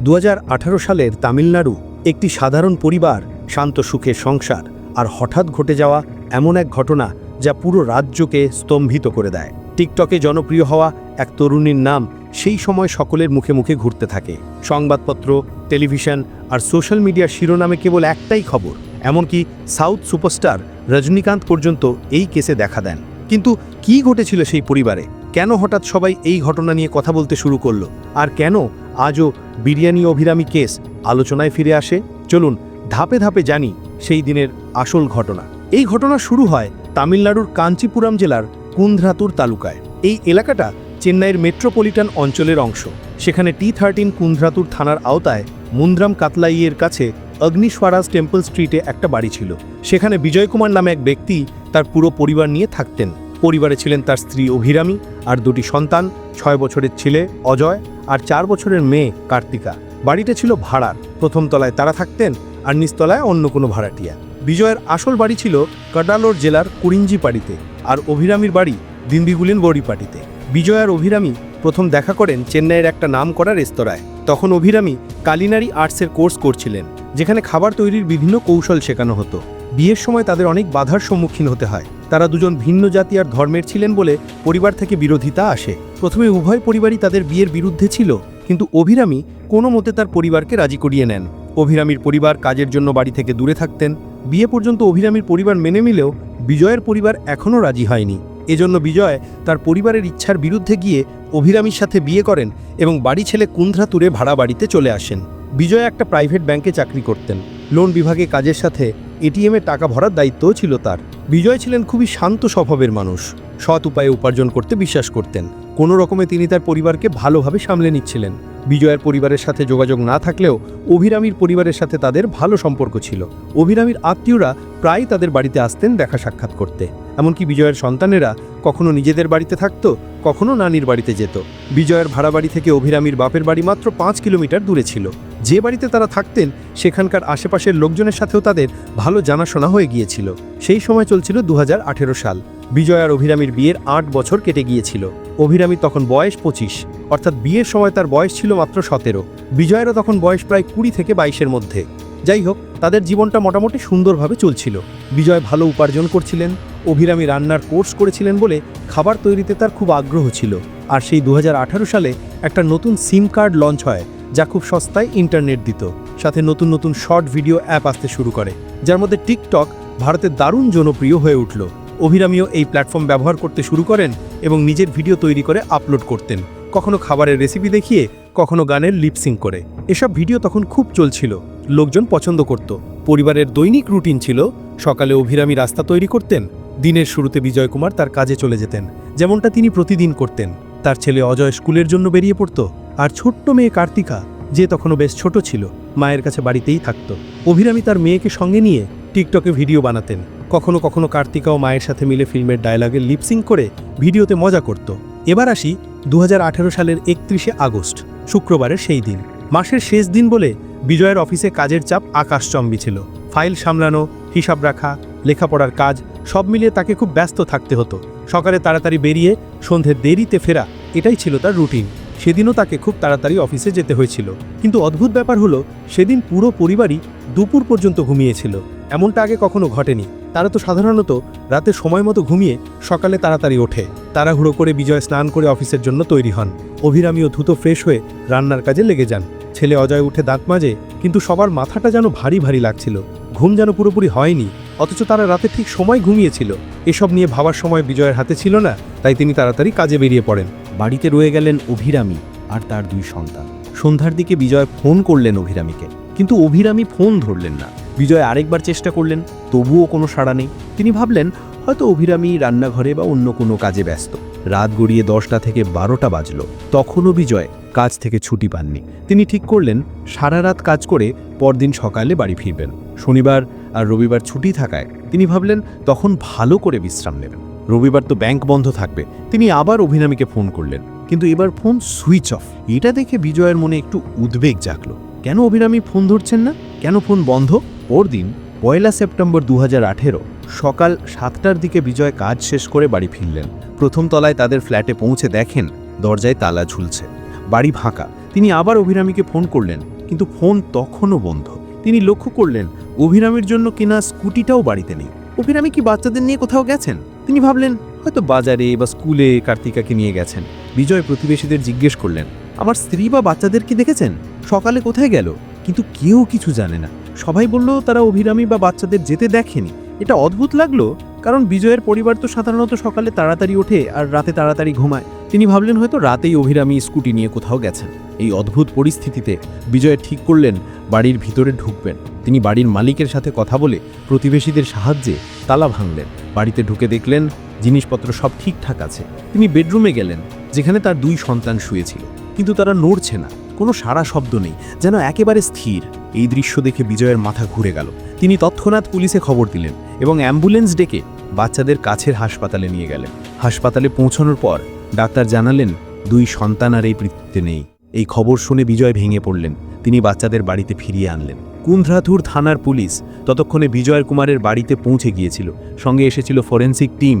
দু হাজার আঠারো সালের তামিলনাড়ু একটি সাধারণ পরিবার শান্ত সুখের সংসার আর হঠাৎ ঘটে যাওয়া এমন এক ঘটনা যা পুরো রাজ্যকে স্তম্ভিত করে দেয়। টিকটকে জনপ্রিয় হওয়া এক তরুণীর নাম সেই সময় সকলের মুখে মুখে ঘুরতে থাকে। সংবাদপত্র, টেলিভিশন আর সোশ্যাল মিডিয়ার শিরোনামে কেবল একটাই খবর, এমনকি সাউথ সুপারস্টার রজনীকান্ত পর্যন্ত এই কেসে দেখা দেন। কিন্তু কি ঘটেছিল সেই পরিবারে? কেন হঠাৎ সবাই এই ঘটনা নিয়ে কথা বলতে শুরু করল? আর কেন আজও বিরিয়ানি অভিরামী কেস আলোচনায় ফিরে আসে। চলুন ধাপে ধাপে জানি সেই দিনের আসল ঘটনা। এই ঘটনা শুরু হয় তামিলনাড়ুর কাঞ্চিপুরাম জেলার কুন্ধ্রাতুর তালুকায়। এই এলাকাটা চেন্নাইয়ের মেট্রোপলিটন অঞ্চলের অংশ। সেখানে টি থার্টিন কুন্ধ্রাতুর থানার আওতায় মুন্দ্রাম কাতলাইয়ের কাছে অগ্নিস্বরাজ টেম্পল স্ট্রিটে একটা বাড়ি ছিল। সেখানে বিজয় কুমার নামে এক ব্যক্তি তার পুরো পরিবার নিয়ে থাকতেন। পরিবারে ছিলেন তার স্ত্রী অভিরামী আর দুটি সন্তান, ছয় বছরের ছেলে অজয় আর চার বছরের মেয়ে কার্তিকা। বাড়িটা ছিল ভাড়ার। প্রথম তলায় তারা থাকতেন আর নিচতলায় অন্য কোনো ভাড়াটিয়া। বিজয়ের আসল বাড়ি ছিল কাডালোর জেলার কুরিঞ্জিপাড়িতে আর অভিরামীর বাড়ি দিন্দিগুলিন বড়িপাটিতে। বিজয় আর অভিরামী প্রথম দেখা করেন চেন্নাইয়ের একটা নাম করা রেস্তোরাঁয়। তখন অভিরামী কালিনারি আর্টসের কোর্স করছিলেন, যেখানে খাবার তৈরির বিভিন্ন কৌশল শেখানো হতো। বিয়ের সময় তাদের অনেক বাধার সম্মুখীন হতে হয়। তারা দুজন ভিন্ন জাতি আর ধর্মের ছিলেন বলে পরিবার থেকে বিরোধিতা আসে। প্রথমে উভয় পরিবারই তাদের বিয়ের বিরুদ্ধে ছিল, কিন্তু অভিরামী কোনো মতে তার পরিবারকে রাজি করিয়ে নেন। অভিরামীর পরিবার কাজের জন্য বাড়ি থেকে দূরে থাকতেন। বিয়ে পর্যন্ত অভিরামীর পরিবার মেনে নিলেও বিজয়ের পরিবার এখনও রাজি হয়নি। এজন্য বিজয় তার পরিবারের ইচ্ছার বিরুদ্ধে গিয়ে অভিরামীর সাথে বিয়ে করেন এবং বাড়ি ছেলে কুন্দ্রাতুরে ভাড়া বাড়িতে চলে আসেন। বিজয় একটা প্রাইভেট ব্যাংকে চাকরি করতেন। লোন বিভাগে কাজের সাথে এটিএমে টাকা ভরার দায়িত্বও ছিল তার। বিজয় ছিলেন খুবই শান্ত স্বভাবের মানুষ। সৎ উপায়ে উপার্জন করতে বিশ্বাস করতেন। কোনো রকমে তিনি তার পরিবারকে ভালোভাবে সামলে নিচ্ছিলেন। বিজয়ের পরিবারের সাথে যোগাযোগ না থাকলেও অভিরামীর পরিবারের সাথে তাদের ভালো সম্পর্ক ছিল। অভিরামীর আত্মীয়রা প্রায় তাদের বাড়িতে আসতেন দেখা সাক্ষাৎ করতে। এমনকি বিজয়ের সন্তানেরা কখনো নিজেদের বাড়িতে থাকত, কখনো নানির বাড়িতে যেত। বিজয়ের ভাড়া বাড়ি থেকে অভিরামীর বাপের বাড়ি মাত্র পাঁচ কিলোমিটার দূরে ছিল। যে বাড়িতে তারা থাকতেন, সেখানকার আশেপাশের লোকজনের সাথেও তাদের ভালো জানাশোনা হয়ে গিয়েছিল। সেই সময় চলছিল দু হাজার আঠেরো সাল। বিজয় আর অভিরামীর বিয়ের আট বছর কেটে গিয়েছিল। অভিরামীর তখন বয়স পঁচিশ। অর্থাৎ বিয়ের সময় তার বয়স ছিল মাত্র সতেরো। বিজয়েরও তখন বয়স প্রায় কুড়ি থেকে বাইশের মধ্যে। যাই হোক, তাদের জীবনটা মোটামুটি সুন্দরভাবে চলছিল। বিজয় ভালো উপার্জন করছিলেন, অভিরামী রান্নার কোর্স করেছিলেন বলে খাবার তৈরিতে তার খুব আগ্রহ ছিল। আর সেই দু হাজার আঠারো সালে একটা নতুন সিম কার্ড লঞ্চ হয়, যা খুব সস্তায় ইন্টারনেট দিত। সাথে নতুন নতুন শর্ট ভিডিও অ্যাপ আসতে শুরু করে, যার মধ্যে টিকটক ভারতে দারুণ জনপ্রিয় হয়ে উঠল। অভিরামীও এই প্ল্যাটফর্ম ব্যবহার করতে শুরু করেন এবং নিজের ভিডিও তৈরি করে আপলোড করতেন। কখনো খাবারের রেসিপি দেখিয়ে, কখনো গানের লিপসিং করে। এসব ভিডিও তখন খুব চলছিল। লোকজন পছন্দ করত। পরিবারের দৈনিক রুটিন ছিল, সকালে অভিরামী রাস্তা তৈরি করতেন, দিনের শুরুতে বিজয় কুমার তার কাজে চলে যেতেন, যেমনটা তিনি প্রতিদিন করতেন। তার ছেলে অজয় স্কুলের জন্য বেরিয়ে পড়তো, আর ছোট্ট মেয়ে কার্তিকা, যে তখনও বেশ ছোট ছিল, মায়ের কাছে বাড়িতেই থাকতো। অভিরামী তার মেয়েকে সঙ্গে নিয়ে টিকটকে ভিডিও বানাতেন। কখনো কখনো কার্তিকা ও মায়ের সাথে মিলে ফিল্মের ডায়লগে লিপসিং করে ভিডিওতে মজা করত। এবার আসি দু হাজার আঠেরো সালের একত্রিশে আগস্ট, শুক্রবারের সেই দিন। মাসের শেষ দিন বলে বিজয়ের অফিসে কাজের চাপ আকাশচম্বী ছিল। ফাইল সামলানো, হিসাব রাখা, লেখাপড়ার কাজ, সব মিলিয়ে তাকে খুব ব্যস্ত থাকতে হতো। সকালে তাড়াতাড়ি বেরিয়ে সন্ধ্যে দেরিতে ফেরা, এটাই ছিল তার রুটিন। সেদিনও তাকে খুব তাড়াতাড়ি অফিসে যেতে হয়েছিল। কিন্তু অদ্ভুত ব্যাপার হলো, সেদিন পুরো পরিবারই দুপুর পর্যন্ত ঘুমিয়েছিল। এমনটা আগে কখনো ঘটেনি। তারা তো সাধারণত রাতে সময় মতো ঘুমিয়ে সকালে তাড়াতাড়ি ওঠে। তাড়াহুড়ো করে বিজয় স্নান করে অফিসের জন্য তৈরি হন। অভিরামীও ধুতো ফ্রেশ হয়ে রান্নার কাজে লেগে যান। ছেলে অজয় উঠে দাঁত মাজে, কিন্তু সবার মাথাটা যেন ভারী ভারী লাগছিল। ঘুম যেন পুরোপুরি হয়নি, অথচ তারা রাতে ঠিক সময় ঘুমিয়েছিল। এসব নিয়ে ভাবার সময় বিজয়ের হাতে ছিল না, তাই তিনি তাড়াতাড়ি কাজে বেরিয়ে পড়েন। বাড়িতে রয়ে গেলেন অভিরামী আর তার দুই সন্তান। সন্ধ্যার দিকে বিজয় ফোন করলেন অভিরামীকে। কিন্তু অভিরামী ফোন ধরলেন না। বিজয় আরেকবার চেষ্টা করলেন, তবুও কোনো সাড়া নেই। তিনি ভাবলেন, হয়তো অভিরামী রান্নাঘরে বা অন্য কোনো কাজে ব্যস্ত। রাত গড়িয়ে দশটা থেকে বারোটা বাজলো। তখনও বিজয় কাজ থেকে ছুটি পাননি। তিনি ঠিক করলেন, সারা রাত কাজ করে পরদিন সকালে বাড়ি ফিরবেন। শনিবার আর রবিবার ছুটি থাকায় তিনি ভাবলেন, তখন ভালো করে বিশ্রাম নেবেন। রবিবার তো ব্যাংক বন্ধ থাকবে। তিনি আবার অভিরামীকে ফোন করলেন। কিন্তু এবার ফোন সুইচ অফ। এটা দেখে বিজয়ের মনে একটু উদ্বেগ জাগলো। কেন অভিরামী ফোন ধরছেন না? কেন ফোন বন্ধ? পরদিন, পয়লা সেপ্টেম্বর দু হাজার আঠেরো, সকাল সাতটার দিকে বিজয় কাজ শেষ করে বাড়ি ফিরলেন। প্রথম তলায় তাদের ফ্ল্যাটে পৌঁছে দেখেন দরজায় তালা ঝুলছে। বাড়ি ফাঁকা। তিনি আবার অভিরামীকে ফোন করলেন, কিন্তু ফোন তখনও বন্ধ। তিনি লক্ষ্য করলেন, অভিরামীর জন্য কেনা স্কুটিটাও বাড়িতে নেই। অভিরামী কি বাচ্চাদের নিয়ে কোথাও গেছেন? তিনি ভাবলেন, হয়তো বাজারে বা স্কুলে কার্তিকাকে নিয়ে গেছেন। বিজয় প্রতিবেশীদের জিজ্ঞেস করলেন, আমার স্ত্রী বা বাচ্চাদের কি দেখেছেন? সকালে কোথায় গেল? কিন্তু কেউ কিছু জানে না। সবাই বলল, তারা অভিরামী বা বাচ্চাদের যেতে দেখেনি। এটা অদ্ভুত লাগল, কারণ বিজয়ের পরিবার তো সাধারণত সকালে তাড়াতাড়ি ওঠে আর রাতে তাড়াতাড়ি ঘুমায়। তিনি ভাবলেন হয়তো রাতেই অভিরামী স্কুটি নিয়ে কোথাও গেছেন। এই অদ্ভুত পরিস্থিতিতে বিজয় ঠিক করলেন, বাড়ির ভিতরে ঢুকবেন। তিনি বাড়ির মালিকের সাথে কথা বলে প্রতিবেশীদের সাহায্যে তালা ভাঙলেন। বাড়িতে ঢুকে দেখলেন, জিনিসপত্র সব ঠিকঠাক আছে। তিনি বেডরুমে গেলেন, যেখানে তার দুই সন্তান শুয়েছিল। কিন্তু তারা নড়ছে না। কোনো সারা শব্দ নেই, যেন একেবারে স্থির। এই দৃশ্য দেখে বিজয়ের মাথা ঘুরে গেল। তিনি তৎক্ষণাৎ পুলিশে খবর দিলেন এবং অ্যাম্বুলেন্স ডেকে বাচ্চাদের কাছের হাসপাতালে নিয়ে গেলেন। হাসপাতালে পৌঁছানোর পর ডাক্তার জানালেন, দুই সন্তান আর এই পৃথিবীতে নেই। এই খবর শুনে বিজয় ভেঙে পড়লেন। তিনি বাচ্চাদের বাড়িতে ফিরিয়ে আনলেন। কুন্দ্রাথুর থানার পুলিশ ততক্ষণে বিজয় কুমারের বাড়িতে পৌঁছে গিয়েছিল। সঙ্গে এসেছিল ফরেন্সিক টিম,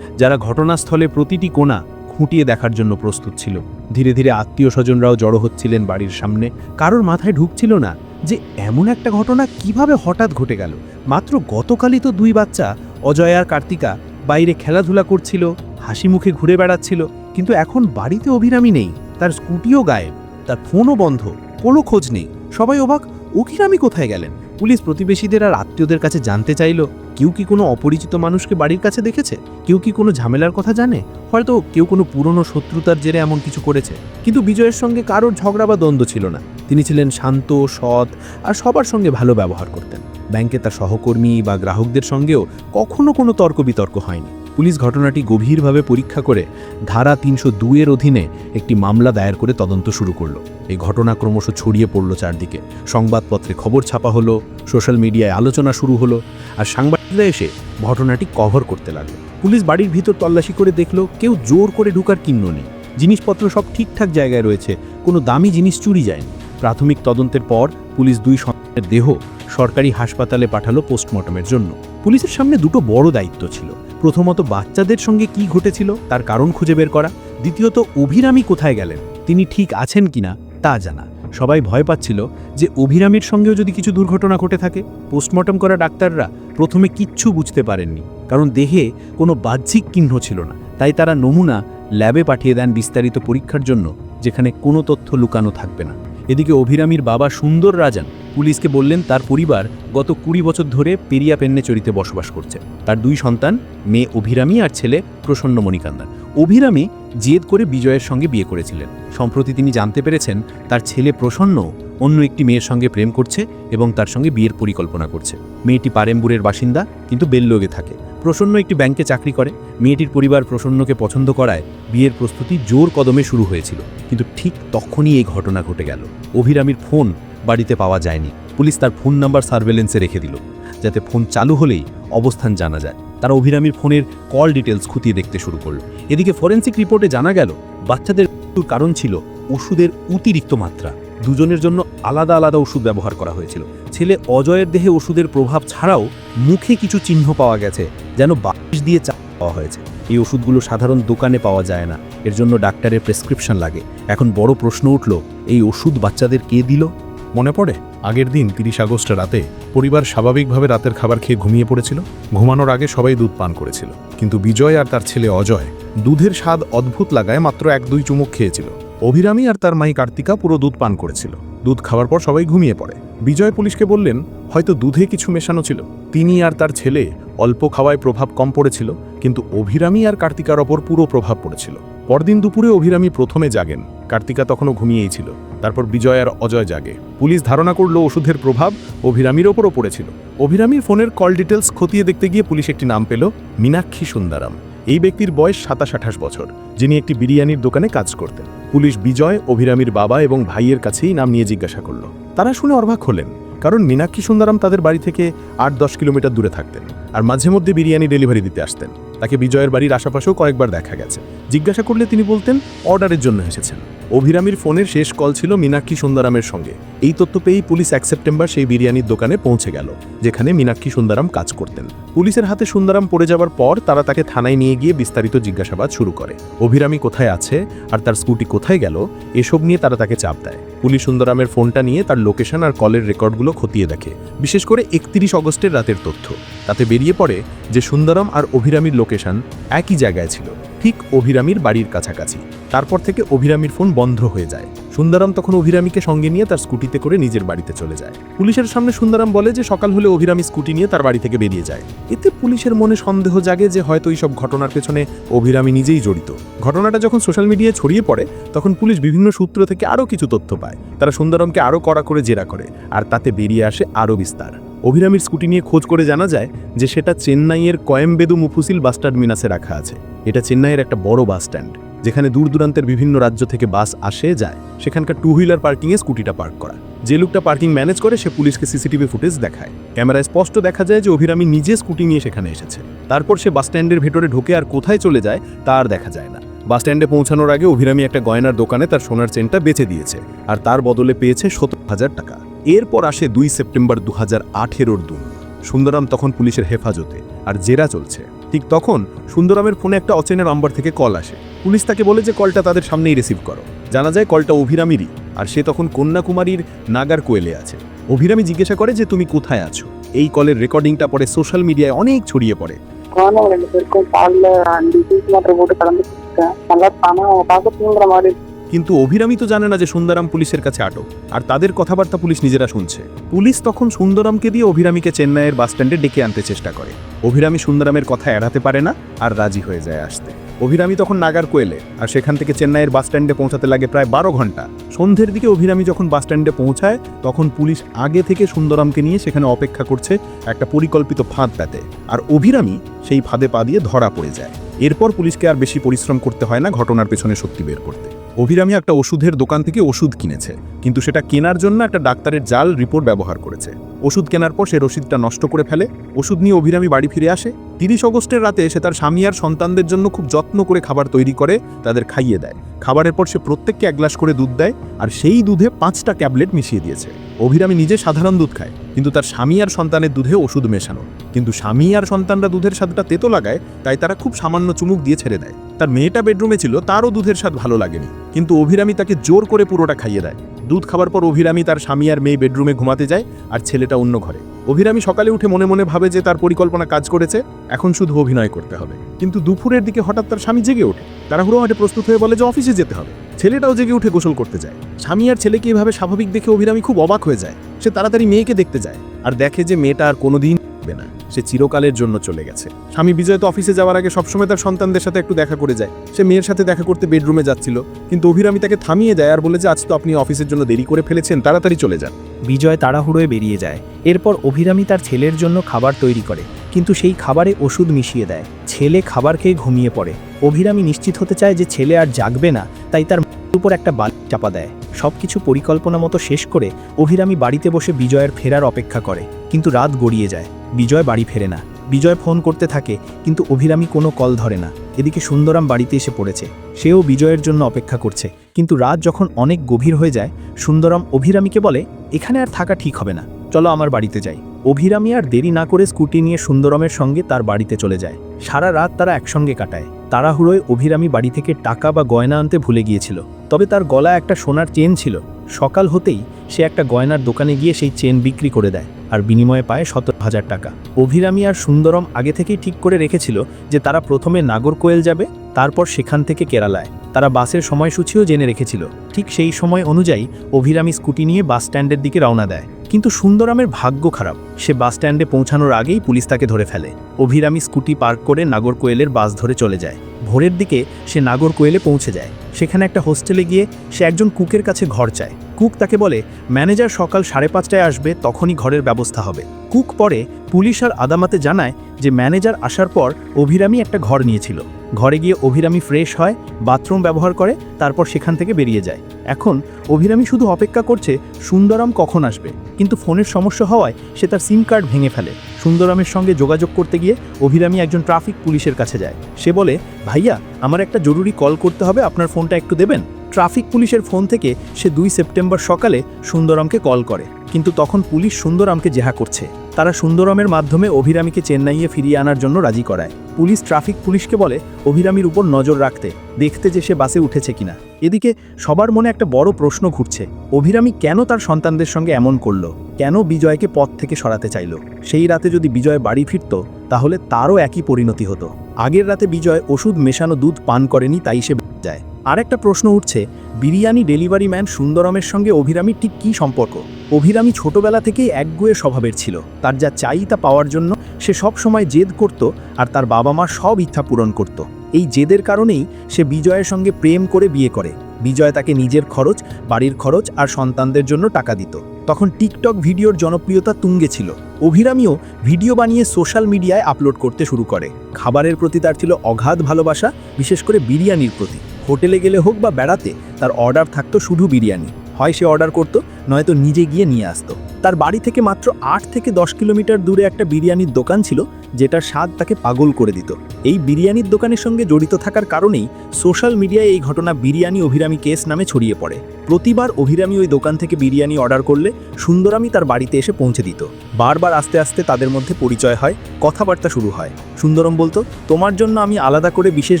যারা ঘটনাস্থলে প্রতিটি কোণা খুঁটিয়ে দেখার জন্য প্রস্তুত ছিল। ধীরে ধীরে আত্মীয় স্বজনরাও জড়ো হচ্ছিলেন বাড়ির সামনে। কারোর মাথায় ঢুকছিল না যে এমন একটা ঘটনা কীভাবে হঠাৎ ঘটে গেল। মাত্র গতকালই তো দুই বাচ্চা, অজয় আর কার্তিকা, বাইরে খেলাধুলা করছিল, হাসি মুখে ঘুরে বেড়াচ্ছিল, কিন্তু এখন বাড়িতে অভিরামী নেই। তার স্কুটিও গায়েব, তার ফোনও বন্ধ, কোনো খোঁজ নেই। সবাই অবাক অভিরামী কোথায় গেলেন? পুলিশ প্রতিবেশীদের আর আত্মীয়দের কাছে জানতে চাইল। কেউ কি কোনো অপরিচিত মানুষকে বাড়ির কাছে দেখেছে? কেউ কি কোনো ঝামেলার কথা জানে? হয়তো কেউ কোনো পুরনো শত্রুতার জেরে এমন কিছু করেছে। কিন্তু বিজয়ের সঙ্গে কারোর ঝগড়া বা দ্বন্দ্ব ছিল না। তিনি ছিলেন শান্ত, সৎ আর সবার সঙ্গে ভালো ব্যবহার করতেন। ব্যাংকে তার সহকর্মী বা গ্রাহকদের সঙ্গেও কখনো কোনো তর্ক বিতর্ক হয়নি। পুলিশ ঘটনাটি গভীরভাবে পরীক্ষা করে ধারা তিনশো দুইয়ের অধীনে একটি মামলা দায়ের করে তদন্ত শুরু করল। এই ঘটনা ক্রমশ ছড়িয়ে পড়ল চারদিকে। সংবাদপত্রে খবর ছাপা হলো, সোশ্যাল মিডিয়ায় আলোচনা শুরু হলো আর সাংবাদিকরা এসে ঘটনাটি কভার করতে লাগল। পুলিশ বাড়ির ভিতর তল্লাশি করে দেখল, কেউ জোর করে ঢুকার কিন্ন নেই। জিনিসপত্র সব ঠিকঠাক জায়গায় রয়েছে, কোনো দামি জিনিস চুরি যায়নি। প্রাথমিক তদন্তের পর পুলিশ দুই সন্তানের দেহ সরকারি হাসপাতালে পাঠালো পোস্টমর্টমের জন্য। পুলিশের সামনে দুটো বড় দায়িত্ব ছিল। প্রথমত বাচ্চাদের সঙ্গে কি ঘটেছিল, তার কারণ খুঁজে বের করা। দ্বিতীয়ত, অভিরামী কোথায় গেলেন, তিনি ঠিক আছেন কিনা, তা জানা। সবাই ভয় পাচ্ছিল যে অভিরামীর সঙ্গেও যদি কিছু দুর্ঘটনা ঘটে থাকে, পোস্টমর্টম করা ডাক্তাররা প্রথমে কিচ্ছু বুঝতে পারেননি, কারণ দেহে কোনো বাহ্যিক চিহ্ন ছিল না। তাই তারা নমুনা ল্যাবে পাঠিয়ে দেন বিস্তারিত পরীক্ষার জন্য, যেখানে কোনো তথ্য লুকানো থাকবে না। এদিকে অভিরামীর বাবা সুন্দর রাজান পুলিশকে বললেন, তার পরিবার গত কুড়ি বছর ধরে পেরিয়া পেন্নেচরিতে বসবাস করছে। তার দুই সন্তান, মেয়ে অভিরামী আর ছেলে প্রসন্ন মণিকান্দার অভিরামী জেদ করে বিজয়ের সঙ্গে বিয়ে করেছিলেন। সম্প্রতি তিনি জানতে পেরেছেন, তার ছেলে প্রসন্ন অন্য একটি মেয়ের সঙ্গে প্রেম করছে এবং তার সঙ্গে বিয়ের পরিকল্পনা করছে। মেয়েটি পারেম্বুরের বাসিন্দা, কিন্তু বেল্লোগে থাকে। প্রসন্ন একটি ব্যাংকে চাকরি করে। মেয়েটির পরিবার প্রসন্নকে পছন্দ করায়। বিয়ের প্রস্তুতি জোর কদমে শুরু হয়েছিল। কিন্তু ঠিক তখনই এই ঘটনা ঘটে গেল। অভিরামীর ফোন বাড়িতে পাওয়া যায়নি। পুলিশ তার ফোন নাম্বার সার্ভেলেন্সে রেখে দিল। যাতে ফোন চালু হলেই অবস্থান জানা যায়। তারা অভিরামীর ফোনের কল ডিটেলস খুঁটিয়ে দেখতে শুরু করল। এদিকে ফরেন্সিক রিপোর্টে জানা গেল, বাচ্চাদের কারণ ছিল ওষুধের অতিরিক্ত মাত্রা। দুজনের জন্য আলাদা আলাদা ওষুধ ব্যবহার করা হয়েছিল। ছেলে অজয়ের দেহে ওষুধের প্রভাব ছাড়াও মুখে কিছু চিহ্ন পাওয়া গেছে, যেন বাতাস দিয়ে চা পাওয়া হয়েছে। এই ওষুধগুলো সাধারণ দোকানে পাওয়া যায় না। এর জন্য ডাক্তারের প্রেসক্রিপশন লাগে। এখন বড় প্রশ্ন উঠল, এই ওষুধ বাচ্চাদের কে দিল? মনে পড়ে? আগের দিন তিরিশ আগস্ট রাতে পরিবার স্বাভাবিকভাবে রাতের খাবার খেয়ে ঘুমিয়ে পড়েছিল। ঘুমানোর আগে সবাই দুধ পান করেছিল। কিন্তু বিজয় আর তার ছেলে অজয় দুধের স্বাদ অদ্ভুত লাগায় মাত্র এক দুই চুমুক খেয়েছিল। অভিরামী আর তার মাই কার্তিকা পুরো দুধ পান করেছিল। দুধ খাওয়ার পর সবাই ঘুমিয়ে পড়ে। বিজয় পুলিশকে বললেন, হয়তো দুধে কিছু মেশানো ছিল। তিনি আর তার ছেলে অল্প খাওয়ায় প্রভাব কম পড়েছিল, কিন্তু অভিরামী আর কার্তিকার ওপর পুরো প্রভাব পড়েছিল। পরদিন দুপুরে অভিরামী প্রথমে জাগেন। কার্তিকা তখনও ঘুমিয়েই ছিল। তারপর বিজয় আর অজয় জাগে। পুলিশ ধারণা করল, ওষুধের প্রভাব অভিরামীর ওপরও পড়েছিল। অভিরামীর ফোনের কল ডিটেলস খতিয়ে দেখতে গিয়ে পুলিশ একটি নাম পেল, মীনাক্ষী সুন্দরাম। এই ব্যক্তির বয়স সাতাশ আঠাশ বছর, যিনি একটি বিরিয়ানির দোকানে কাজ করতেন। পুলিশ বিজয় অভিরামীর বাবা এবং ভাইয়ের কাছেই নাম নিয়ে জিজ্ঞাসা করল। তারা শুনে অর্ভাক হলেন, কারণ মীনাক্ষী সুন্দরাম তাদের বাড়ি থেকে আট দশ কিলোমিটার দূরে থাকতেন আর মাঝে মধ্যে বিরিয়ানি ডেলিভারি দিতে আসতেন। তাকে বিজয়ের বাড়ির আশেপাশেও কয়েকবার দেখা গেছে। জিজ্ঞাসা করলে তিনি বলতেন, অর্ডারের জন্য এসেছেন। অভিরামীর ফোনের শেষ কল ছিল মীনাক্ষী সুন্দরামের সঙ্গে। এই তথ্য পেয়েই পুলিশ এক সেপ্টেম্বর সেই বিরিয়ানির দোকানে পৌঁছে গেল, যেখানে মীনাক্ষী সুন্দরাম কাজ করতেন। পুলিশের হাতে সুন্দরাম পড়ে যাওয়ার পর তারা তাকে থানায় নিয়ে গিয়ে বিস্তারিত জিজ্ঞাসাবাদ শুরু করে। অভিরামী কোথায় আছে আর তার স্কুটি কোথায় গেল, এসব নিয়ে তারা তাকে চাপ দেয়। পুলিশ সুন্দরামের ফোনটা নিয়ে তার লোকেশন আর কলের রেকর্ডগুলো খতিয়ে দেখে। বিশেষ করে একত্রিশ অগস্টের রাতের তথ্য। তাতে বেরিয়ে পড়ে যে সুন্দরাম আর অভিরামীর লোকেশন একই জায়গায় ছিল, ঠিক অভিরামির বাড়ির কাছাকাছি। তারপর থেকে অভিরামীর ফোন বন্ধ হয়ে যায়। সুন্দরাম তখন অভিরামীকে সঙ্গে নিয়ে তার স্কুটিতে করে নিজের বাড়িতে চলে যায়। পুলিশের সামনে সুন্দরাম বলে যে, সকাল হলে অভিরামী স্কুটি নিয়ে তার বাড়ি থেকে বেরিয়ে যায়। এতে পুলিশের মনে সন্দেহ জাগে যে, হয়তো এইসব ঘটনার পেছনে অভিরামী নিজেই জড়িত। ঘটনাটা যখন সোশ্যাল মিডিয়ায় ছড়িয়ে পড়ে, তখন পুলিশ বিভিন্ন সূত্র থেকে আরও কিছু তথ্য পায়। তারা সুন্দরমকে আরও কড়া করে জেরা করে, আর তাতে বেরিয়ে আসে আরও বিস্তার। অভিরামীর স্কুটি নিয়ে খোঁজ করে জানা যায় যে সেটা চেন্নাইয়ের কয়েম্বেদু মুফুসিল বাস টার্মিনাসে রাখা আছে। এটা চেন্নাইয়ের একটা বড় বাস স্ট্যান্ড, যেখানে দূর দূরান্তের বিভিন্ন রাজ্য থেকে বাস আসে, যায়। সেখানকার টু হুইলার পার্কিংয়ে স্কুটিটা পার্ক করা। যে লোকটা পার্কিং ম্যানেজ করে, সে পুলিশকে সিসিটিভি ফুটেজ দেখায়। ক্যামেরায় স্পষ্ট দেখা যায় যে অভিরামী নিজে স্কুটি নিয়ে সেখানে এসেছে। তারপর সে বাস স্ট্যান্ডের ভেতরে ঢোকে আর কোথায় চলে যায় তার দেখা যায় না। বাস স্ট্যান্ডে পৌঁছানোর আগে অভিরামী একটা গয়নার দোকানে তার সোনার চেনটা বেচে দিয়েছে, আর তার বদলে পেয়েছে সত্তর হাজার টাকা। এরপর আসে দুই সেপ্টেম্বর দু হাজার আঠেরোর দুন সুন্দরাম তখন পুলিশের হেফাজতে আর জেরা চলছে ঠিক তখন সুন্দরামের ফোনে একটা অচেনা নাম্বার থেকে কল আসে পুলিশ তাকে বলে যে কলটা তাদের সামনেই রিসিভ করো জানা যায় কলটা অভিরামিরই আর সে তখন কন্যাকুমারীর নাগার কোয়েলে আছে অভিরামি জিজ্ঞাসা করে যে তুমি কোথায় আছো এই কলের রেকর্ডিংটা পরে সোশ্যাল মিডিয়ায় অনেক ছড়িয়ে পড়ে குழந்தைங்க ரெண்டு பேருக்கும் பாலில் মাত্র விஷயத்துல போட்டு கலந்துருக்கேன் நல்லா பணம் பார்க்க পাগল மாதிரி কিন্তু অভিরামী তো জানে না যে সুন্দরাম পুলিশের কাছে আটক। আর তাদের কথাবার্তা পুলিশ নিজেরা শুনছে। পুলিশ তখন সুন্দরামকে দিয়ে অভিরামীকে চেন্নাইয়ের বাস স্ট্যান্ডে ডেকে আনতে চেষ্টা করে। অভিরামী সুন্দরামের কথা এড়াতে পারে না আর রাজি হয়ে যায় আসতে। অভিরামী তখন নাগার কোয়েলে, আর সেখান থেকে চেন্নাইয়ের বাস স্ট্যান্ডে পৌঁছাতে লাগে প্রায় বারো ঘণ্টা সন্ধ্যের দিকে অভিরামী যখন বাস স্ট্যান্ডে পৌঁছায়, তখন পুলিশ আগে থেকে সুন্দরামকে নিয়ে সেখানে অপেক্ষা করছে একটা পরিকল্পিত ফাঁদ পেতে। আর অভিরামী সেই ফাঁদে পা দিয়ে ধরা পড়ে যায়। এরপর পুলিশকে আর বেশি পরিশ্রম করতে হয় না ঘটনার পেছনে সত্যি বের করতে। অভিরামী একটা ওষুধের দোকান থেকে ওষুধ কিনেছে, কিন্তু সেটা কেনার জন্য একটা ডাক্তারের জাল রিপোর্ট ব্যবহার করেছে। ওষুধ কেনার পর সে রসিদটা নষ্ট করে ফেলে, ওষুধ নিয়ে অভিরামী বাড়ি ফিরে আসে, তিরিশ অগস্টের রাতে সে তার স্বামী আর সন্তানদের জন্য খুব যত্ন করে খাবার তৈরি করে তাদের খাইয়ে দেয়। খাবারের পর সে প্রত্যেককে এক গ্লাস করে দুধ দেয় আর সেই দুধে পাঁচটা ট্যাবলেট মিশিয়ে দিয়েছে। অভিরামী নিজে সাধারণ দুধ খায়, কিন্তু তার স্বামী আর সন্তানের দুধে ওষুধ মেশানো। কিন্তু স্বামী আর সন্তানরা দুধের স্বাদটা তেতো লাগায়, তাই তারা খুব সামান্য চুমুক দিয়ে ছেড়ে দেয়। তার মেয়েটা বেডরুমে ছিল, তারও দুধের স্বাদ ভালো লাগেনি। কিন্তু অভিরামী তাকে জোর করে পুরোটা খাইয়ে দেয়। দুধ খাবার পর অভিরামী তার স্বামী আর মেয়ে বেডরুমে ঘুমাতে যায় আর ছেলেটা অন্য ঘরে। অভিরামী সকালে উঠে মনে মনে ভাবে যে তার পরিকল্পনা কাজ করেছে, এখন শুধু অভিনয় করতে হবে। কিন্তু দুপুরের দিকে হঠাৎ তার স্বামী জেগে ওঠে। তারা হুড়ো হাটে প্রস্তুত হয়ে বলে যে অফিসে যেতে হবে। ছেলেটাও জেগে উঠে গোসল করতে যায়। স্বামী আর ছেলেকে এভাবে স্বাভাবিক দেখে অভিরামী খুব অবাক হয়ে যায়। সে তাড়াতাড়ি মেয়েকে দেখতে যায়। আর দেখে যে মেয়েটা আর কোনোদিন থাকবে না। সে চিরকালের জন্য চলে গেছে। স্বামী বিজয় তো অফিসে যাওয়ার আগে সবসময় তার সন্তানদের সাথে একটু দেখা করে যায়। সে মেয়ের সাথে দেখা করতে বেডরুমে যাচ্ছিল, কিন্তু অভিরামী তাকে থামিয়ে দেয় আর বলে যে, আজ তো আপনি অফিসের জন্য দেরি করে ফেলেছেন, তাড়াতাড়ি চলে যান। বিজয় তাড়াহুড়োয় বেরিয়ে যায়। এরপর অভিরামী তার ছেলের জন্য খাবার তৈরি করে, কিন্তু সেই খাবারে ওষুধ মিশিয়ে দেয়। ছেলে খাবার খেয়ে ঘুমিয়ে পড়ে। অভিরামী নিশ্চিত হতে চায় যে ছেলে আর জাগবে না, তাই তার উপর একটা বাল চাপা দেয়। সব কিছু পরিকল্পনা মতো শেষ করে অভিরামী বাড়িতে বসে বিজয়ের ফেরার অপেক্ষা করে। কিন্তু রাত গড়িয়ে যায়। বিজয় বাড়ি ফেরে না। বিজয় ফোন করতে থাকে, কিন্তু অভিরামী কোনো কল ধরে না। এদিকে সুন্দরাম বাড়িতে এসে পড়েছে। সেও বিজয়ের জন্য অপেক্ষা করছে। কিন্তু রাত যখন অনেক গভীর হয়ে যায়, সুন্দরম অভিরামীকে বলে, এখানে আর থাকা ঠিক হবে না। চলো আমার বাড়িতে যাই। অভিরামী আর দেরি না করে স্কুটি নিয়ে সুন্দরমের সঙ্গে তার বাড়িতে চলে যায়। সারা রাত তারা একসঙ্গে কাটায়। তাড়াহুড়োয় অভিরামী বাড়ি থেকে টাকা বা গয়না আনতে ভুলে গিয়েছিল। তবে তার গলা একটা সোনার চেন ছিল। সকাল হতেই সে একটা গয়নার দোকানে গিয়ে সেই চেন বিক্রি করে দেয় আর বিনিময়ে পায় সতেরো হাজার টাকা। অভিরামী আর সুন্দরম আগে থেকেই ঠিক করে রেখেছিল যে তারা প্রথমে নাগরকোয়েল যাবে, তারপর সেখান থেকে কেরালায়। তারা বাসের সময়সূচিও জেনে রেখেছিল। ঠিক সেই সময় অনুযায়ী অভিরামী স্কুটি নিয়ে বাস স্ট্যান্ডের দিকে রওনা দেয়। কিন্তু সুন্দরামের ভাগ্য খারাপ। সে বাস স্ট্যান্ডে পৌঁছানোর আগেই পুলিশ তাকে ধরে ফেলে। অভিরামী স্কুটি পার্ক করে নাগরকোয়েলের বাস ধরে চলে যায়। ভোরের দিকে সে নাগরকোয়েলে পৌঁছে যায়। সেখানে একটা হোস্টেলে গিয়ে সে একজন কুকের কাছে ঘর চায়। কুক তাকে বলে, ম্যানেজার সকাল সাড়ে পাঁচটায় আসবে, তখনই ঘরের ব্যবস্থা হবে। কুক পরে পুলিশ আর আদামাতে জানায় যে, ম্যানেজার আসার পর অভিরামি একটা ঘর নিয়েছিল। ঘরে গিয়ে অভিরামি ফ্রেশ হয়, বাথরুম ব্যবহার করে, তারপর সেখান থেকে বেরিয়ে যায়। এখন অভিরামি শুধু অপেক্ষা করছে, সুন্দরাম কখন আসবে? কিন্তু ফোনের সমস্যা হওয়ায় সে তার সিম কার্ড ভেঙে ফেলে। সুন্দরামের সঙ্গে যোগাযোগ করতে গিয়ে অভিরামি একজন ট্রাফিক পুলিশের কাছে যায়। সে বলে, ভাইয়া, আমার একটা জরুরি কল করতে হবে, আপনার ফোনটা একটু দেবেন? ট্রাফিক পুলিশের ফোন থেকে সে দুই সেপ্টেম্বর সকালে সুন্দরমকে কল করে। কিন্তু তখন পুলিশ সুন্দরামকে জেহা করছে। তারা সুন্দরমের মাধ্যমে অভিরামীকে চেন্নাইয়ে ফিরিয়ে আনার জন্য রাজি করায়। পুলিশ ট্রাফিক পুলিশকে বলে, অভিরামীর উপর নজর রাখতে, দেখতে যে সে বাসে উঠেছে কিনা। এদিকে সবার মনে একটা বড় প্রশ্ন ঘুরছে, অভিরামী কেন তার সন্তানদের সঙ্গে এমন করল? কেন বিজয়কে পথ থেকে সরাতে চাইল? সেই রাতে যদি বিজয় বাড়ি ফিরত, তাহলে তারও একই পরিণতি হতো। আগের রাতে বিজয় ওষুধ মেশানো দুধ পান করেনি, তাই সে যায়। আর একটা প্রশ্ন উঠছে, বিরিয়ানি ডেলিভারি ম্যান সুন্দরমের সঙ্গে অভিরামীর ঠিক কী সম্পর্ক? অভিরামী ছোটবেলা থেকেই একগুয়ে স্বভাবের ছিল। তার যা চাই তা পাওয়ার জন্য সে সব সময় জেদ করত আর তার বাবা মা সব ইচ্ছা পূরণ করত। এই জেদের কারণেই সে বিজয়ের সঙ্গে প্রেম করে বিয়ে করে। বিজয় তাকে নিজের খরচ, বাড়ির খরচ আর সন্তানদের জন্য টাকা দিত। তখন টিকটক ভিডিওর জনপ্রিয়তা তুঙ্গে ছিল। অভিরামীও ভিডিও বানিয়ে সোশ্যাল মিডিয়ায় আপলোড করতে শুরু করে। খাবারের প্রতি তার ছিল অগাধ ভালোবাসা, বিশেষ করে বিরিয়ানির প্রতি। হোটেলে গেলে হোক বা বেড়াতে তার অর্ডার থাকতো শুধু বিরিয়ানি। হয় সে অর্ডার করত, নয়তো নিজে গিয়ে নিয়ে আসতো। তার বাড়ি থেকে মাত্র আট থেকে দশ কিলোমিটার দূরে একটা বিরিয়ানির দোকান ছিল, যেটার স্বাদ তাকে পাগল করে দিত। এই বিরিয়ানির দোকানের সঙ্গে জড়িত থাকার কারণেই সোশ্যাল মিডিয়ায় এই ঘটনা বিরিয়ানি অভিরামি কেস নামে ছড়িয়ে পড়ে। প্রতিবার অভিরামি ওই দোকান থেকে বিরিয়ানি অর্ডার করলে সুন্দরামী তার বাড়িতে এসে পৌঁছে দিত। বারবার আস্তে আস্তে তাদের মধ্যে পরিচয় হয়, কথাবার্তা শুরু হয়। সুন্দরম বলতো, তোমার জন্য আমি আলাদা করে বিশেষ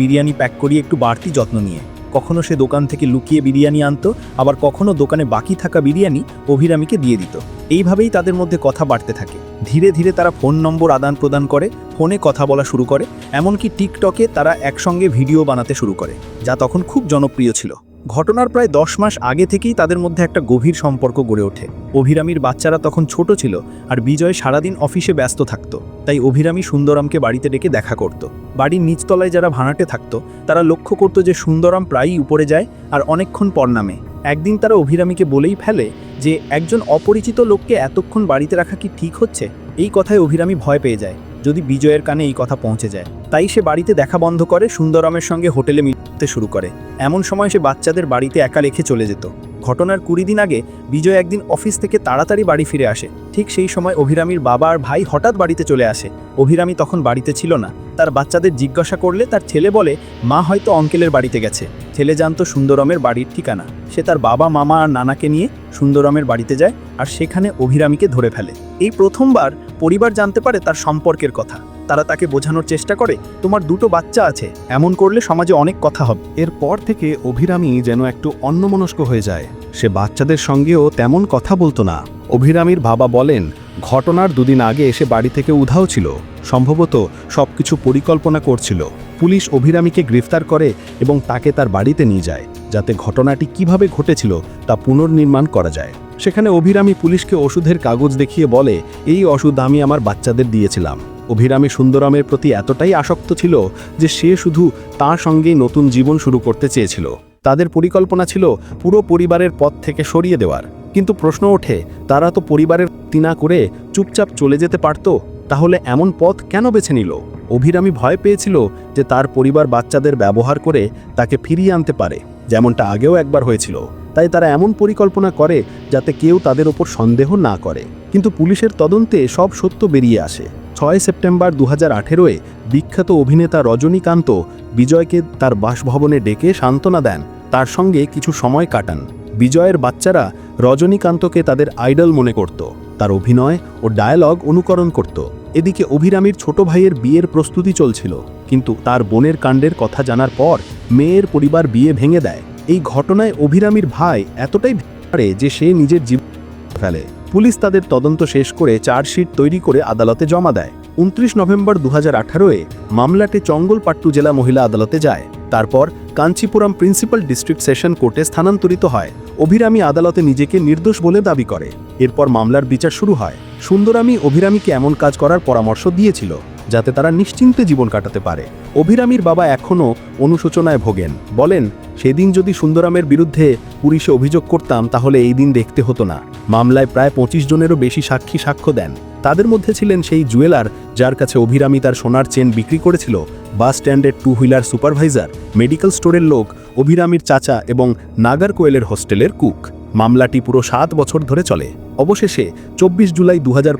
বিরিয়ানি প্যাক করি, একটু বাড়তি যত্ন নিয়ে। কখনো সে দোকান থেকে লুকিয়ে বিরিয়ানি আনত, আবার কখনো দোকানে বাকি থাকা বিরিয়ানি অভিরামীকে দিয়ে দিত। এইভাবেই তাদের মধ্যে কথা বাড়তে থাকে। ধীরে ধীরে তারা ফোন নম্বর আদান প্রদান করে, ফোনে কথা বলা শুরু করে, এমনকি টিকটকে তারা একসঙ্গে ভিডিও বানাতে শুরু করে, যা তখন খুব জনপ্রিয় ছিল। ঘটনার প্রায় দশ মাস আগে থেকেই তাদের মধ্যে একটা গভীর সম্পর্ক গড়ে ওঠে। অভিরামীর বাচ্চারা তখন ছোট ছিল আর বিজয় সারাদিন অফিসে ব্যস্ত থাকতো। তাই অভিরামী সুন্দরামকে বাড়িতে ডেকে দেখা করত। বাড়ির নিচতলায় যারা ভাড়াটে থাকতো, তারা লক্ষ্য করত যে সুন্দরাম প্রায়ই উপরে যায় আর অনেকক্ষণ পর নামে। একদিন তারা অভিরামীকে বলেই ফেলে যে, একজন অপরিচিত লোককে এতক্ষণ বাড়িতে রাখা কি ঠিক হচ্ছে? এই কথায় অভিরামী ভয় পেয়ে যায়। যদি বিজয়ের কানে এই কথা পৌঁছে যায়, তাই সে বাড়িতে দেখা বন্ধ করে সুন্দরামের সঙ্গে হোটেলে মিলতে শুরু করে। এমন সময় সে বাচ্চাদের বাড়িতে একা রেখে চলে যেত। ঘটনার কুড়ি দিন আগে বিজয় একদিন অফিস থেকে তাড়াতাড়ি বাড়ি ফিরে আসে। ঠিক সেই সময় অভিরামীর বাবা আর ভাই হঠাৎ বাড়িতে চলে আসে। অভিরামী তখন বাড়িতে ছিল না। তার বাচ্চাদের জিজ্ঞাসা করলে তার ছেলে বলে, মা হয়তো অঙ্কেলের বাড়িতে গেছে। ছেলে জানতো সুন্দরমের বাড়ির ঠিকানা। সে তার বাবা, মামা আর নানাকে নিয়ে সুন্দরমের বাড়িতে যায় আর সেখানে অভিরামীকে ধরে ফেলে। এই প্রথমবার পরিবার জানতে পারে তার সম্পর্কের কথা। তারা তাকে বোঝানোর চেষ্টা করে, তোমার দুটো বাচ্চা আছে, এমন করলে সমাজে অনেক কথা হবে এরপর থেকে অভিরামী যেন একটু অন্যমনস্ক হয়ে যায়। সে বাচ্চাদের সঙ্গেও তেমন কথা বলতো না। অভিরামীর বাবা বলেন, ঘটনার দুদিন আগে এসে বাড়ি থেকে উধাও ছিল। সম্ভবত সবকিছু পরিকল্পনা করছিল। পুলিশ অভিরামীকে গ্রেফতার করে এবং তাকে তার বাড়িতে নিয়ে যায়, যাতে ঘটনাটি কীভাবে ঘটেছিল তা পুনর্নির্মাণ করা যায়। সেখানে অভিরামী পুলিশকে ওষুধের কাগজ দেখিয়ে বলে, এই ওষুধ আমি আমার বাচ্চাদের দিয়েছিলাম। অভিরামী সুন্দরামের প্রতি এতটাই আসক্ত ছিল যে সে শুধু তার সঙ্গেই নতুন জীবন শুরু করতে চেয়েছিল। তাদের পরিকল্পনা ছিল পুরো পরিবারের পথ থেকে সরিয়ে দেওয়ার। কিন্তু প্রশ্ন ওঠে, তারা তো পরিবারের তিনা করে চুপচাপ চলে যেতে পারত? তাহলে এমন পথ কেন বেছে নিল? অভিরামী ভয় পেয়েছিল যে তার পরিবার বাচ্চাদের ব্যবহার করে তাকে ফিরিয়ে আনতে পারে, যেমনটা আগেও একবার হয়েছিল। তাই তারা এমন পরিকল্পনা করে যাতে কেউ তাদের ওপর সন্দেহ না করে। কিন্তু পুলিশের তদন্তে সব সত্য বেরিয়ে আসে। ছয় সেপ্টেম্বর দু হাজার আঠেরোয় বিখ্যাত অভিনেতা রজনীকান্ত বিজয়কে তার বাসভবনে ডেকে সান্ত্বনা দেন। তার সঙ্গে কিছু সময় কাটান। বিজয়ের বাচ্চারা রজনীকান্তকে তাদের আইডল মনে করত। তার অভিনয় ও ডায়ালগ অনুকরণ করত। এদিকে অভিরামীর ছোট ভাইয়ের বিয়ের প্রস্তুতি চলছিল। কিন্তু তার বোনের কাণ্ডের কথা জানার পর মেয়ের পরিবার বিয়ে ভেঙে দেয়। এই ঘটনায় অভিরামীর ভাই এতটাই পারে যে সে নিজের জীবন ফেলে। পুলিশ তাদের তদন্ত শেষ করে চার্জশিট তৈরি করে আদালতে জমা দেয়। উনত্রিশ নভেম্বর দু হাজার আঠারোয় মামলাটি চঙ্গলপাট্টু জেলা মহিলা আদালতে যায়। তারপর কাঞ্চিপুরম প্রিন্সিপাল ডিস্ট্রিক্ট সেশন কোর্টে স্থানান্তরিত হয়। অভিরামী আদালতে নিজেকে নির্দোষ বলে দাবি করে। এরপর মামলার বিচার শুরু হয়। সুন্দরামী অভিরামীকে এমন কাজ করার পরামর্শ দিয়েছিল। যাতে তারা নিশ্চিন্তে জীবন কাটাতে পারে। অভিরামীর বাবা এখনও অনুশোচনায় ভোগেন। বলেন, সেদিন যদি সুন্দরামের বিরুদ্ধে পুলিশে অভিযোগ করতাম, তাহলে এই দিন দেখতে হতো না। মামলায় প্রায় পঁচিশ জনেরও বেশি সাক্ষী সাক্ষ্য দেন। তাদের মধ্যে ছিলেন সেই জুয়েলার, যার কাছে অভিরামী তার সোনার চেন বিক্রি করেছিল, বাস স্ট্যান্ডের টু হুইলার সুপারভাইজার, মেডিকেল স্টোরের লোক, অভিরামীর চাচা এবং নাগার কোয়েলের হোস্টেলের কুক। মামলাটি পুরো সাত বছর ধরে চলে। অবশেষে চব্বিশ জুলাই দু হাজার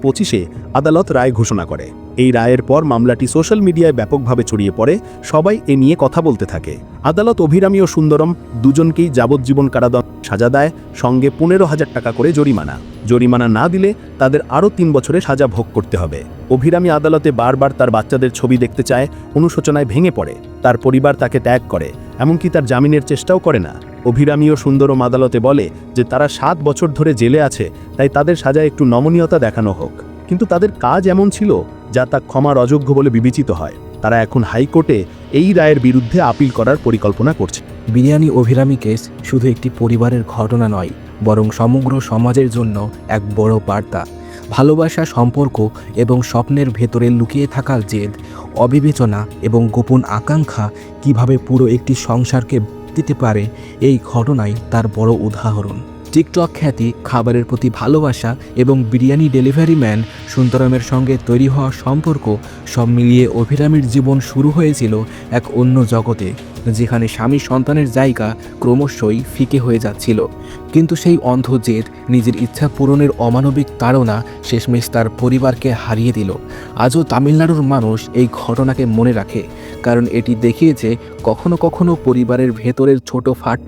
আদালত রায় ঘোষণা করে। এই রায়ের পর মামলাটি সোশ্যাল মিডিয়ায় ব্যাপকভাবে ছড়িয়ে পড়ে, সবাই এ নিয়ে কথা বলতে থাকে। আদালত অভিরামী ও সুন্দরম দুজনকেই যাবজ্জীবন কারাদণ্ড সাজা দেয়, সঙ্গে পনেরো হাজার টাকা করে জরিমানা। জরিমানা না দিলে তাদের আরও তিন বছরে সাজা ভোগ করতে হবে। অভিরামী আদালতে বারবার তার বাচ্চাদের ছবি দেখতে চায়, অনুশোচনায় ভেঙে পড়ে। তার পরিবার তাকে ত্যাগ করে। এমনকি তার জামিনের চেষ্টাও করে না। অভিরামী ও সুন্দরম আদালতে বলে যে তারা সাত বছর ধরে জেলে আছে, তাই তাদের সাজায় একটু নমনীয়তা দেখানো হোক। কিন্তু তাদের কাজ এমন ছিল যা তা ক্ষমার অযোগ্য বলে বিবেচিত হয়। তারা এখন হাইকোর্টে এই রায়ের বিরুদ্ধে আপিল করার পরিকল্পনা করছে। বিরিয়ানি অভিরামী কেস শুধু একটি পরিবারের ঘটনা নয়, বরং সমগ্র সমাজের জন্য এক বড় বার্তা। ভালোবাসা, সম্পর্ক এবং স্বপ্নের ভেতরে লুকিয়ে থাকার জেদ, অবিবেচনা এবং গোপন আকাঙ্ক্ষা কীভাবে পুরো একটি সংসারকে দিতে পারে, এই ঘটনাই তার বড় উদাহরণ। টিকটক খ্যাতি, খাবারের প্রতি ভালোবাসা এবং বিরিয়ানি ডেলিভারি ম্যান সুন্দরমের সঙ্গে তৈরি হওয়া সম্পর্ক সব মিলিয়ে অভিরামীর জীবন শুরু হয়েছিল এক অন্য জগতে। যেখানে স্বামী সন্তানের জায়গা ক্রমশই ফিকে হয়ে যাচ্ছিল। কিন্তু সেই অন্ধ জেদ, নিজের ইচ্ছা পূরণের অমানবিক তাড়না শেষমেশ তার পরিবারকে হারিয়ে দিল। আজও তামিলনাড়ুর মানুষ এই ঘটনাকে মনে রাখে, কারণ এটি দেখিয়েছে কখনো কখনো পরিবারের ভেতরের ছোট ফাট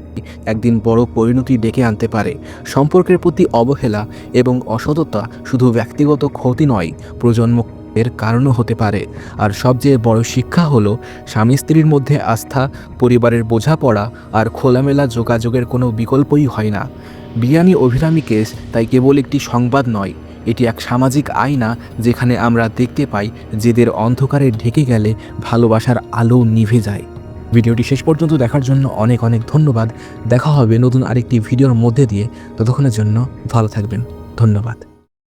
একদিন বড় পরিণতি ডেকে আনতে পারে। সম্পর্কের প্রতি অবহেলা এবং অসততা শুধু ব্যক্তিগত ক্ষতি নয় প্রজন্ম এর কারণও হতে পারে। আর সবচেয়ে বড় শিক্ষা হলো, স্বামী স্ত্রীর মধ্যে আস্থা, পরিবারের বোঝাপড়া আর খোলামেলা যোগাযোগের কোনো বিকল্পই হয় না। বিরিয়ানি অভিরামী কেস তাই কেবল একটি সংবাদ নয়, এটি এক সামাজিক আয়না যেখানে আমরা দেখতে পাই যেদের অন্ধকারে ঢেকে গেলে ভালোবাসার আলো নিভে যায়। ভিডিওটি শেষ পর্যন্ত দেখার জন্য অনেক অনেক ধন্যবাদ। দেখা হবে নতুন আরেকটি ভিডিওর মধ্যে দিয়ে। ততক্ষণের জন্য ভালো থাকবেন। ধন্যবাদ।